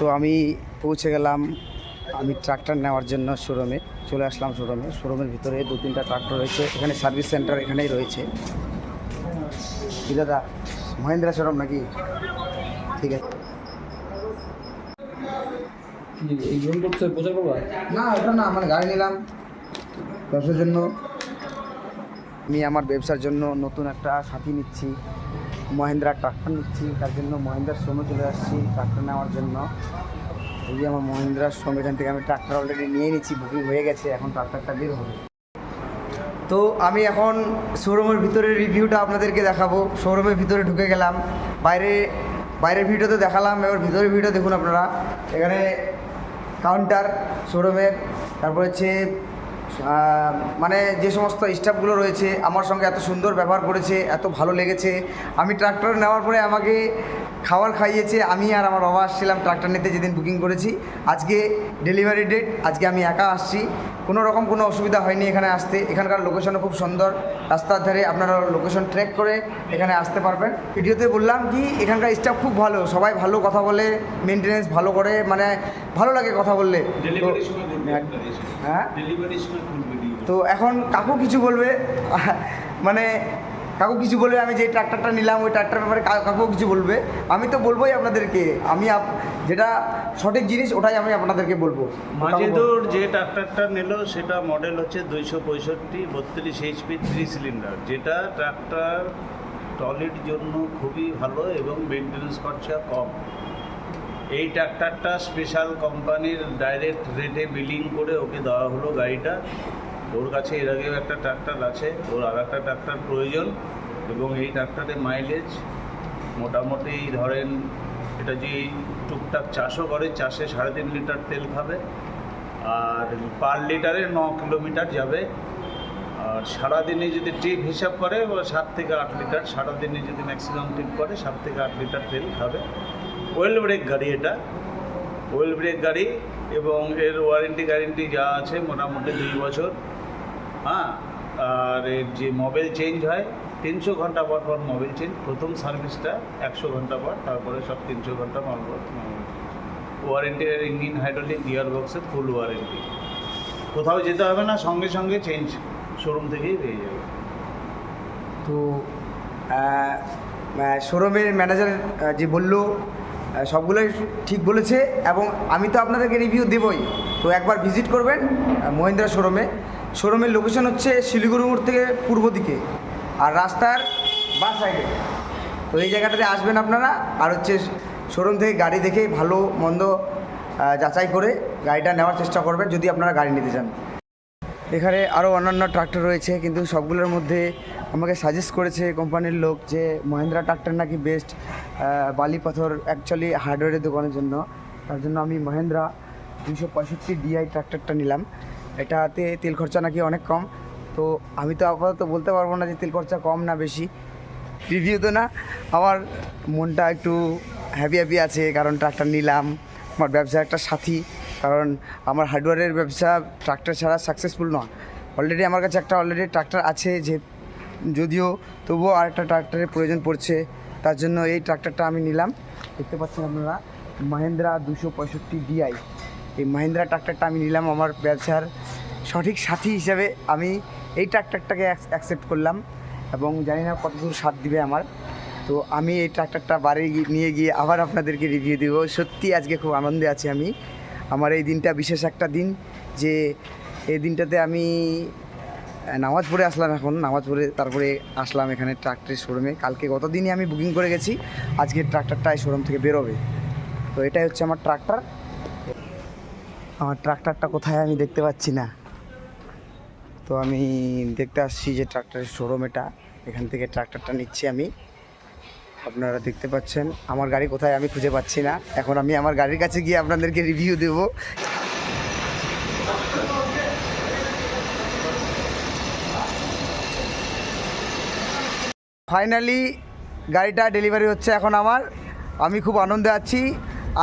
তো আমি পৌঁছে গেলাম আমি ট্রাক্টর নেওয়ার জন্য শোরুমে চলে আসলাম শোরুমে। শোরুমের ভিতরে দু তিনটা ট্রাক্টর রয়েছে এখানে সার্ভিস সেন্টার এখানেই রয়েছে। কি দাদা মহেন্দ্রা শোরুম নাকি? ঠিক আছে। না ওটা না মানে গাড়ি নিলাম ব্যবসার জন্য। আমি আমার ব্যবসার জন্য নতুন একটা সাথী নিচ্ছি। মহেন্দ্রা ট্রাক্টর নিচ্ছি, তার জন্য মহেন্দ্রার শ্রমে চলে আসছি ট্রাক্টর নেওয়ার জন্য। এই যে আমার মহেন্দ্রার শ্রম এখান থেকে আমি ট্রাক্টর অলরেডি নিয়ে নিচ্ছি বুকিং হয়ে গেছে, এখন ট্রাক্টরটা বের হবে। তো আমি এখন শোরুমের ভিতরের রিভিউটা আপনাদেরকে দেখাবো। শোরুমের ভিতরে ঢুকে গেলাম। বাইরে, বাইরের ভিডিওতে দেখালাম, এবার ভিতরের ভিডিও দেখুন আপনারা। এখানে কাউন্টার শোরুমের তারপর হচ্ছে মানে যে সমস্ত স্টাফগুলো রয়েছে আমার সঙ্গে এত সুন্দর ব্যবহার করেছে এত ভালো লেগেছে। আমি ট্রাক্টর নেওয়ার পরে আমাকে খাবার খাইয়েছে আমি আর আমার বাবা আসছিলাম ট্রাক্টর নিতে যেদিন বুকিং করেছি। আজকে ডেলিভারি ডেট আজকে আমি একা আসছি। কোনো রকম কোনো অসুবিধা হয়নি এখানে আসতে। এখানকার লোকেশনও খুব সুন্দর। রাস্তার ধারে আপনারা লোকেশন ট্র্যাক করে এখানে আসতে পারবেন। ভিডিওতে বললাম কি এখানকার স্টাফ খুব ভালো। সবাই ভালো কথা বলে মেনটেনেন্স ভালো করে মানে ভালো লাগে কথা বললে। বলবে হ্যাঁ? তো এখন কাকু কিছু বলবে? মানে কাকু কিছু বলবে? আমি যে ট্রাক্টরটা নিলাম ওই ট্রাক্টর ব্যাপারে কাকু কিছু বলবে? আমি তো বলবোই আপনাদেরকে। আমি যেটা সঠিক জিনিস ওটাই আমি আপনাদেরকে বলব। মাজেদুর যে ট্রাক্টরটা নিল সেটা মডেল হচ্ছে দুইশো পঁয়ষট্টি বত্রিশ এইচপি থ্রি সিলিন্ডার যেটা ট্রাক্টর ট্রলির জন্য খুবই ভালো এবং মেনটেন্যান্স খরচা কম। এই ট্রাক্টরটা স্পেশাল কোম্পানির ডাইরেক্ট রেটে বিলিং করে ওকে দেওয়া হলো গাড়িটা। ওর কাছে এর আগেও একটা ট্রাক্টর আছে, ওর আর একটা ট্রাক্টর প্রয়োজন এবং এই ট্রাক্টরের মাইলেজ মোটামুটি ধরেন এটা যে টুকটাক চাষও করে, চাষে সাড়ে তিন লিটার তেল খাবে আর পার লিটারে ন কিলোমিটার যাবে। আর সারাদিনে যদি ট্রিপ হিসাব করে, সাত থেকে আট লিটার, সারাদিনে যদি ম্যাক্সিমাম ট্রিপ করে, সাত থেকে আট লিটার তেল খাবে। ওয়েল ব্রেক গাড়ি এটা। ওয়েল ব্রেক গাড়ি এবং এর ওয়ারেন্টি গ্যারেন্টি যা আছে মোটামুটি দুই বছর। হ্যাঁ আর এর যে মোবাইল চেঞ্জ হয়, তিনশো ঘণ্টা পর পর মোবাইল চেঞ্জ প্রথম সার্ভিসটা একশো ঘণ্টা পর, তারপরে সব তিনশো ঘণ্টা পর পর ওয়ারেন্টি আর ইঞ্জিন হাইড্রোলিক গিয়ার বক্সের ফুল ওয়ারেন্টি কোথাও যেতে হবে না, সঙ্গে সঙ্গে চেঞ্জ শোরুম থেকেই পেয়ে যাবে। তো শোরুমের ম্যানেজার যে বলল সবগুলোই ঠিক বলেছে এবং আমি তো আপনাদেরকে রিভিউ দেবই। তো একবার ভিজিট করবেন মহিন্দ্রা শোরুমে। শোরুমের লোকেশন হচ্ছে শিলিগুড়ি মোড় থেকে পূর্ব দিকে আর রাস্তার বাঁ সাইডে তো এই জায়গাটাতে আসবেন আপনারা আর হচ্ছে শোরুম থেকে গাড়ি দেখে ভালো, মন্দ যাচাই করে গাড়িটা নেওয়ার চেষ্টা করবেন যদি আপনারা গাড়ি নিতে চান। এখানে আরও অন্যান্য ট্রাক্টর রয়েছে, কিন্তু সবগুলোর মধ্যে আমাকে সাজেস্ট করেছে কোম্পানির লোক যে, মহেন্দ্রা ট্রাক্টর নাকি বেস্ট বালি পাথর অ্যাকচুয়ালি হার্ডওয়্যারের দোকানের জন্য। তার জন্য আমি মহেন্দ্রা দুশো পঁয়ষট্টি ডিআই ট্রাক্টরটা নিলাম। এটাতে তেল খরচা নাকি অনেক কম। তো আমি তো আপাতত বলতে পারব না যে তেল খরচা কম না বেশি। রিভিউ তো না, আমার মনটা একটু হ্যাপি হ্যাপি আছে, কারণ ট্রাক্টর নিলাম। আমার ব্যবসা একটা সাথী, কারণ আমার হার্ডওয়্যারের ব্যবসা ট্রাক্টর ছাড়া সাকসেসফুল নয়। অলরেডি আমার কাছে একটা অলরেডি ট্রাক্টর আছে যে যদিও তবুও আরেকটা ট্রাক্টরের প্রয়োজন পড়ছে, তার জন্য এই ট্রাক্টরটা আমি নিলাম। দেখতে পাচ্ছেন আপনারা, মাহিন্দ্রা দুশো পঁয়ষট্টি ডিআই এই মাহিন্দ্রা ট্রাক্টরটা আমি নিলাম আমার ব্যবসার সঠিক সাথী হিসেবে। আমি এই ট্রাক্টরটাকে অ্যাকসেপ্ট করলাম এবং জানি না কতদূর সাথ দিবে আমার। তো আমি এই ট্রাক্টরটা বাড়ি নিয়ে গিয়ে আবার আপনাদেরকে রিভিউ দেবো। সত্যি আজকে খুব আনন্দে আছি আমি। আমার এই দিনটা বিশেষ একটা দিন যে, এই দিনটাতে আমি নামাজ পড়ে আসলাম এখন। নামাজ পড়ে তারপরে আসলাম এখানে ট্রাক্টরের শোরুমে কালকে গত দিনই আমি বুকিং করে গেছি। আজকে ট্রাক্টরটা শোরুম থেকে বেরোবে। তো এটাই হচ্ছে আমার ট্রাক্টর আমার ট্রাক্টরটা কোথায় আমি দেখতে পাচ্ছি না। তো আমি দেখতে আসছি যে ট্রাক্টরের শোরুম এটা। এখান থেকে ট্রাক্টরটা নিচ্ছি আমি। আপনারা দেখতে পাচ্ছেন। আমার গাড়ি কোথায় আমি খুঁজে পাচ্ছি না। এখন আমি আমার গাড়ির কাছে গিয়ে আপনাদেরকে রিভিউ দেব। ফাইনালি গাড়িটা ডেলিভারি হচ্ছে এখন আমার। আমি খুব আনন্দে আছি।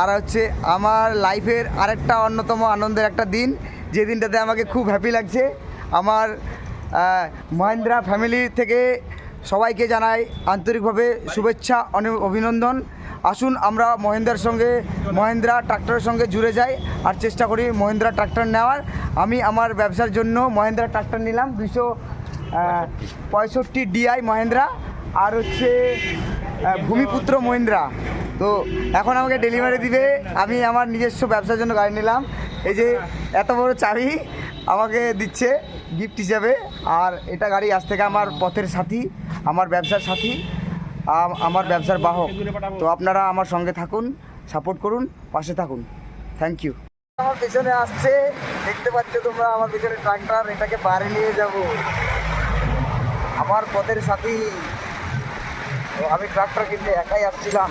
আর হচ্ছে আমার লাইফের আরেকটা অন্যতম আনন্দের একটা দিন। যে দিনটাতে আমাকে খুব হ্যাপি লাগছে। আমার মহেন্দ্রা ফ্যামিলি থেকে সবাইকে জানাই আন্তরিকভাবে শুভেচ্ছা অভিনন্দন। আসুন আমরা মহেন্দ্রার সঙ্গে, মহেন্দ্রা ট্রাক্টরের সঙ্গে জুড়ে যাই। আর চেষ্টা করি মহেন্দ্রা ট্রাক্টর নেওয়ার। আমি আমার ব্যবসার জন্য মহেন্দ্রা ট্রাক্টর নিলাম। দুশো পঁয়ষট্টি ডিআই মহেন্দ্রা। আর হচ্ছে ভূমিপুত্র মহিন্দ্রা। তো এখন আমাকে ডেলিভারি দিবে। আমি আমার নিজস্ব ব্যবসার জন্য গাড়ি নিলাম। এই যে এত বড় চাবি আমাকে দিচ্ছে গিফট হিসাবে। আর এটা গাড়ি আজ থেকে আমার পথের সাথী, আমার ব্যবসার সাথী আমার ব্যবসার বাহক। তো আপনারা আমার সঙ্গে থাকুন সাপোর্ট করুন, পাশে থাকুন। থ্যাংক ইউ আমার পেছনে আসছে, দেখতে পাচ্ছ তোমরা আমার পেছনে ট্রাক্টর এটাকে বাড়ি নিয়ে যাব। আমার পথের সাথী। আমি ট্রাক্টর কিনতে একাই আসছিলাম।